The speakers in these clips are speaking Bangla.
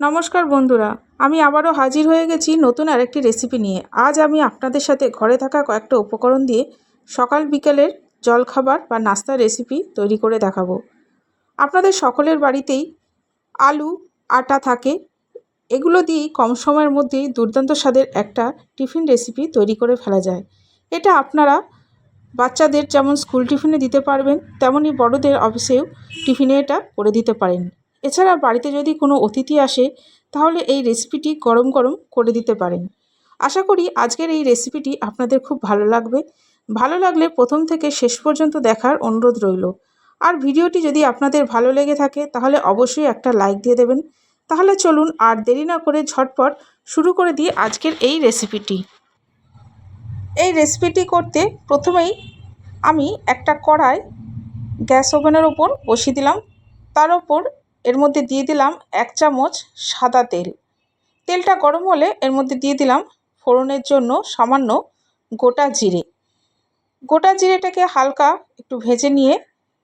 নমস্কার বন্ধুরা, আমি আবারও হাজির হয়ে গেছি নতুন আরেকটি রেসিপি নিয়ে। আজ আমি আপনাদের সাথে ঘরে থাকা কয়েকটা উপকরণ দিয়ে সকাল বিকেলের জলখাবার বা নাস্তার রেসিপি তৈরি করে দেখাবো। আপনাদের সকলের বাড়িতেই আলু, আটা থাকে। এগুলো দিয়েই কম সময়ের মধ্যেই দুর্দান্ত স্বাদের একটা টিফিন রেসিপি তৈরি করে ফেলা যায়। এটা আপনারা বাচ্চাদের যেমন স্কুল টিফিনে দিতে পারবেন তেমনই বড়দের অফিসেও টিফিনে এটা করে দিতে পারেন। এছাড়া বাড়িতে যদি কোনো অতিথি আসে, তাহলে এই রেসিপিটি গরম গরম করে দিতে পারেন। আশা করি আজকের এই রেসিপিটি আপনাদের খুব ভালো লাগবে। ভালো লাগলে প্রথম থেকে শেষ পর্যন্ত দেখার অনুরোধ রইল। আর ভিডিওটি যদি আপনাদের ভালো লেগে থাকে, তাহলে অবশ্যই একটা লাইক দিয়ে দেবেন। তাহলে চলুন আর দেরি না করে ঝটপট শুরু করে দিই আজকের এই রেসিপিটি এই রেসিপিটি করতে প্রথমেই আমি একটা কড়াই গ্যাস ওভেনের ওপর বসিয়ে দিলাম। তার ওপর এর মধ্যে দিয়ে দিলাম এক চামচ সাদা তেল। তেলটা গরম হলে এর মধ্যে দিয়ে দিলাম ফোড়নের জন্য সামান্য গোটা জিরে। গোটা জিরেটাকে হালকা একটু ভেজে নিয়ে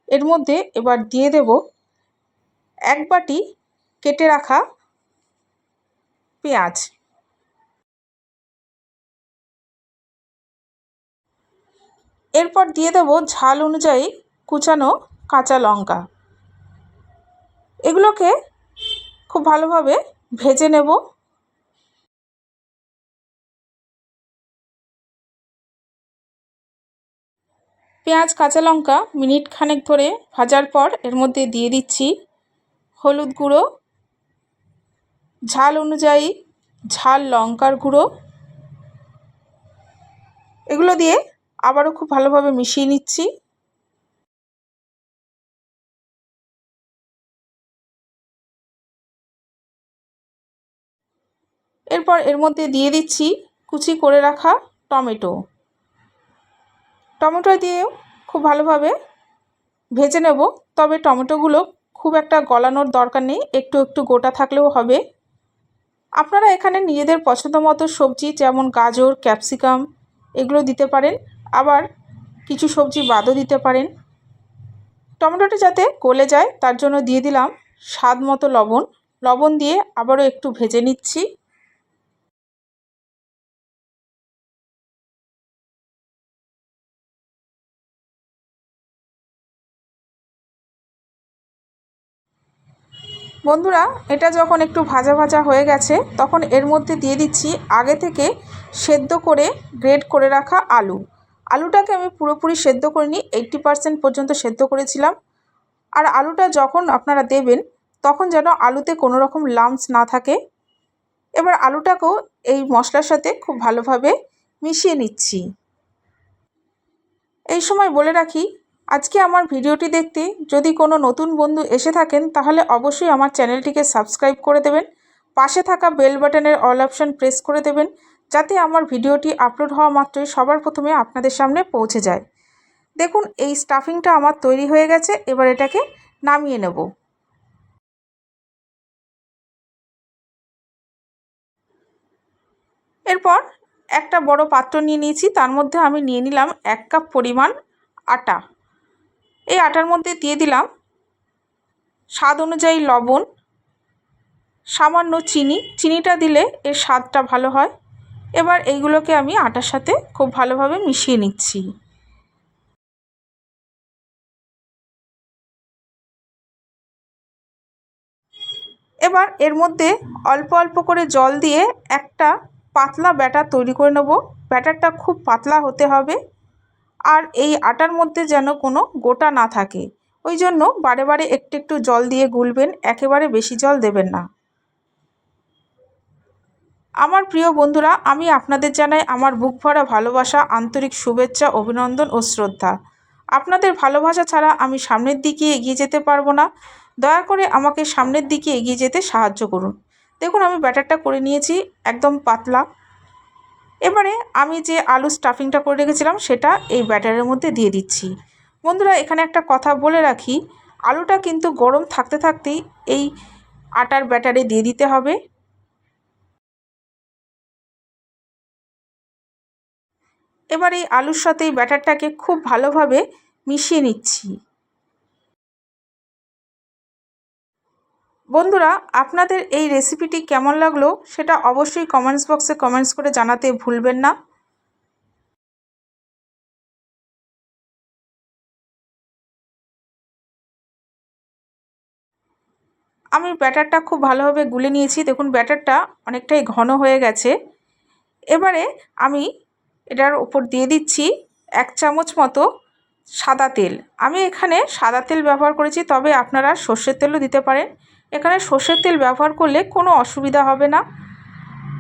এর মধ্যে এবার দিয়ে দেব এক বাটি কেটে রাখা পেঁয়াজ। এরপর দিয়ে দেব ঝাল অনুযায়ী কুচানো কাঁচা লঙ্কা। এগুলোকে খুব ভালোভাবে ভেজে নেব। পেঁয়াজ, কাঁচা লঙ্কা মিনিট খানেক ধরে ভাজার পর এর মধ্যে দিয়ে দিচ্ছি হলুদ গুঁড়ো, ঝাল অনুযায়ী ঝাল লঙ্কার গুঁড়ো। এগুলো দিয়ে আবারও খুব ভালোভাবে মিশিয়ে নিচ্ছি। এরপর এর মধ্যে দিয়ে দিচ্ছি কুচি করে রাখা টমেটো। টমেটো দিয়েও খুব ভালোভাবে ভেজে নেব। তবে টমেটোগুলো খুব একটা গলানোর দরকার নেই, একটু একটু গোটা থাকলেও হবে। আপনারা এখানে নিজেদের পছন্দ মতো সবজি, যেমন গাজর, ক্যাপসিকাম, এগুলো দিতে পারেন। আবার কিছু সবজি বাদও দিতে পারেন। টমেটোটা যাতে গলে যায়, তার জন্য দিয়ে দিলাম স্বাদ মতো লবণ। লবণ দিয়ে আবারও একটু ভেজে নিচ্ছি। বন্ধুরা, এটা যখন একটু ভাজা ভাজা হয়ে গেছে, তখন এর মধ্যে দিয়ে দিচ্ছি আগে থেকে সেদ্ধ করে গ্রেড করে রাখা আলু। আলুটাকে আমি পুরোপুরি সেদ্ধ করে করিনি, এইট্টি পারসেন্ট পর্যন্ত সেদ্ধ করেছিলাম। আর আলুটা যখন আপনারা দেবেন, তখন যেন আলুতে কোনো রকম লামস না থাকে। এবার আলুটাকেও এই মশলার সাথে খুব ভালোভাবে মিশিয়ে নিচ্ছি। এই সময় বলে রাখি আজকে আমার ভিডিওটি দেখতে যদি কোনো নতুন বন্ধু এসে থাকেন, তাহলে অবশ্যই আমার চ্যানেলটিকে সাবস্ক্রাইব করে দেবেন, পাশে থাকা বেল বাটনের অল অপশান প্রেস করে দেবেন, যাতে আমার ভিডিওটি আপলোড হওয়া মাত্রই সবার প্রথমে আপনাদের সামনে পৌঁছে যায়। দেখুন, এই স্টাফিংটা আমার তৈরি হয়ে গেছে, এবার এটাকে নামিয়ে নেব। এরপর একটা বড় পাত্র নিয়ে নিয়েছি, তার মধ্যে আমি নিয়ে নিলাম এক কাপ পরিমাণ আটা। এই আটার মধ্যে দিয়ে দিলাম স্বাদ অনুযায়ী লবণ, সামান্য চিনি। চিনিটা দিলে এর স্বাদটা ভালো হয়। এবার এইগুলোকে আমি আটার সাথে খুব ভালোভাবে মিশিয়ে নিচ্ছি। এবার এর মধ্যে অল্প অল্প করে জল দিয়ে একটা পাতলা ব্যাটার তৈরি করে নেব। ব্যাটারটা খুব পাতলা হতে হবে। আর এই আটার মধ্যে যেন কোনো গোটা না থাকে। ওই জন্য বারে বারে একটু একটু জল দিয়ে গুলবেন, একেবারে বেশি জল দেবেন না। আমার প্রিয় বন্ধুরা, আমি আপনাদের জানাই আমার বুক ভরা ভালোবাসা, আন্তরিক শুভেচ্ছা, অভিনন্দন ও শ্রদ্ধা। আপনাদের ভালোবাসা ছাড়া আমি সামনের দিকে এগিয়ে যেতে পারব না। দয়া করে আমাকে সামনের দিকে এগিয়ে যেতে সাহায্য করুন। দেখুন, আমি ব্যাটারটা করে নিয়েছি, একদম পাতলা। এবারে আমি যে আলু স্টাফিংটা করে রেখেছিলাম, সেটা এই ব্যাটারের মধ্যে দিয়ে দিচ্ছি। বন্ধুরা, এখানে একটা কথা বলে রাখি, আলুটা কিন্তু গরম থাকতে থাকতেই এই আটার ব্যাটারে দিয়ে দিতে হবে। এবার এই আলুর সাথে এই ব্যাটারটাকে খুব ভালোভাবে মিশিয়ে নিচ্ছি। বন্ধুরা, আপনাদের এই রেসিপিটি কেমন লাগল সেটা অবশ্যই কমেন্টস বক্সে কমেন্টস করে জানাতে ভুলবেন না। আমি ব্যাটারটা খুব ভালোভাবে গুলে নিয়েছি। দেখুন, ব্যাটারটা অনেকটাই ঘন হয়ে গেছে। এবারে আমি এটার ওপর দিয়ে দিচ্ছি এক চামচ মতো সাদা তেল। আমি এখানে সাদা তেল ব্যবহার করেছি, তবে আপনারা সর্ষের তেলও দিতে পারেন। এখানে সর্ষের তেল ব্যবহার করলে কোনো অসুবিধা হবে না।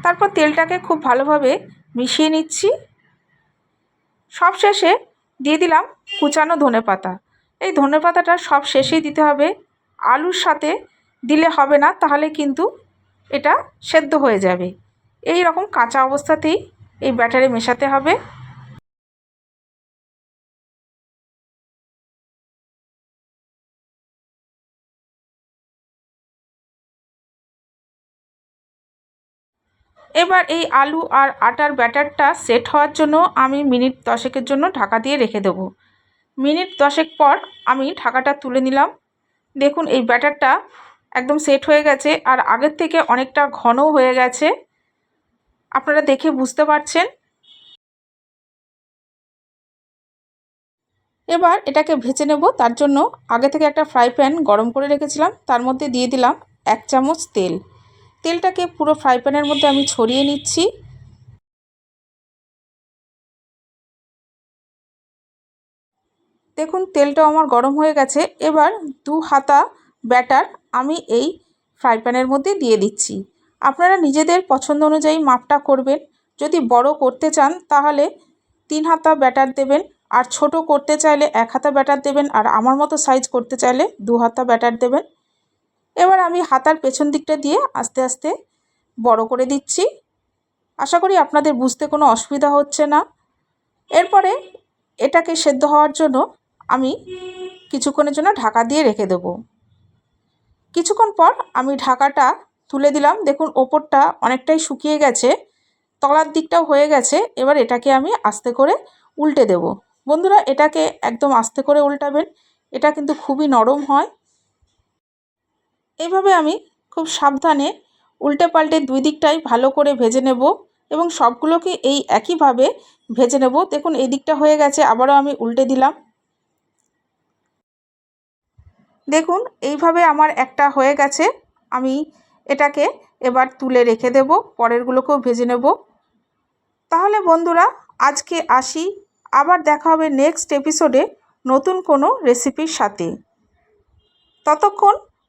তারপর তেলটাকে খুব ভালোভাবে মিশিয়ে নিচ্ছি। সবশেষে দিয়ে দিলাম কুচানো ধনে পাতা। এই ধনে পাতাটা সব শেষেই দিতে হবে। আলুর সাথে দিলে হবে না, তাহলে কিন্তু এটা সেদ্ধ হয়ে যাবে। এই রকম কাঁচা অবস্থাতেই এই ব্যাটারে মেশাতে হবে। এবার এই আলু আর আটার ব্যাটারটা সেট হওয়ার জন্য আমি মিনিট দশেকের জন্য ঢাকা দিয়ে রেখে দেব। মিনিট দশেক পর আমি ঢাকাটা তুলে নিলাম। দেখুন, এই ব্যাটারটা একদম সেট হয়ে গেছে আর আগের থেকে অনেকটা ঘনও হয়ে গেছে। আপনারা দেখে বুঝতে পারছেন। এবার এটাকে ভেজে নেব। তার জন্য আগে থেকে একটা ফ্রাই প্যান গরম করে রেখেছিলাম। তার মধ্যে দিয়ে দিলাম এক চামচ তেল। তেলটাকে পুরো ফ্রাই প্যানের মধ্যে আমি ছড়িয়ে নিচ্ছি। দেখুন, তেলটাও আমার গরম হয়ে গেছে। এবার দু হাতা ব্যাটার আমি এই ফ্রাই প্যানের মধ্যে দিয়ে দিচ্ছি। আপনারা নিজেদের পছন্দ অনুযায়ী মাপটা করবেন। যদি বড় করতে চান, তাহলে তিন হাতা ব্যাটার দেবেন। আর ছোট করতে চাইলে এক হাতা ব্যাটার দেবেন। আর আমার মতো সাইজ করতে চাইলে দু হাতা ব্যাটার দেবেন। এবার আমি হাতার পেছন দিকটা দিয়ে আস্তে আস্তে বড় করে দিচ্ছি। আশা করি আপনাদের বুঝতে কোনো অসুবিধা হচ্ছে না। এরপরে এটাকে সেদ্ধ হওয়ার জন্য আমি কিছুক্ষণের জন্য ঢাকা দিয়ে রেখে দেবো। কিছুক্ষণ পর আমি ঢাকাটা তুলে দিলাম। দেখুন, ওপরটা অনেকটাই শুকিয়ে গেছে, তলার দিকটাও হয়ে গেছে। এবার এটাকে আমি আস্তে করে উল্টে দেব। বন্ধুরা, এটাকে একদম আস্তে করে উল্টাবেন। এটা কিন্তু খুবই নরম হয়। এইভাবে আমি খুব সাবধানে উল্টে পাল্টে দুই দিকটাই ভালো করে ভেজে নেব এবং সবগুলোকে এই একইভাবে ভেজে নেব। দেখুন, এই দিকটা হয়ে গেছে, আবারও আমি উল্টে দিলাম। দেখুন, এইভাবে আমার একটা হয়ে গেছে, আমি এটাকে এবার তুলে রেখে দেব, পরেরগুলোকেও ভেজে নেব। তাহলে বন্ধুরা, আজকে আসি, আবার দেখা হবে নেক্সট এপিসোডে নতুন কোনো রেসিপির সাথে। ততক্ষণ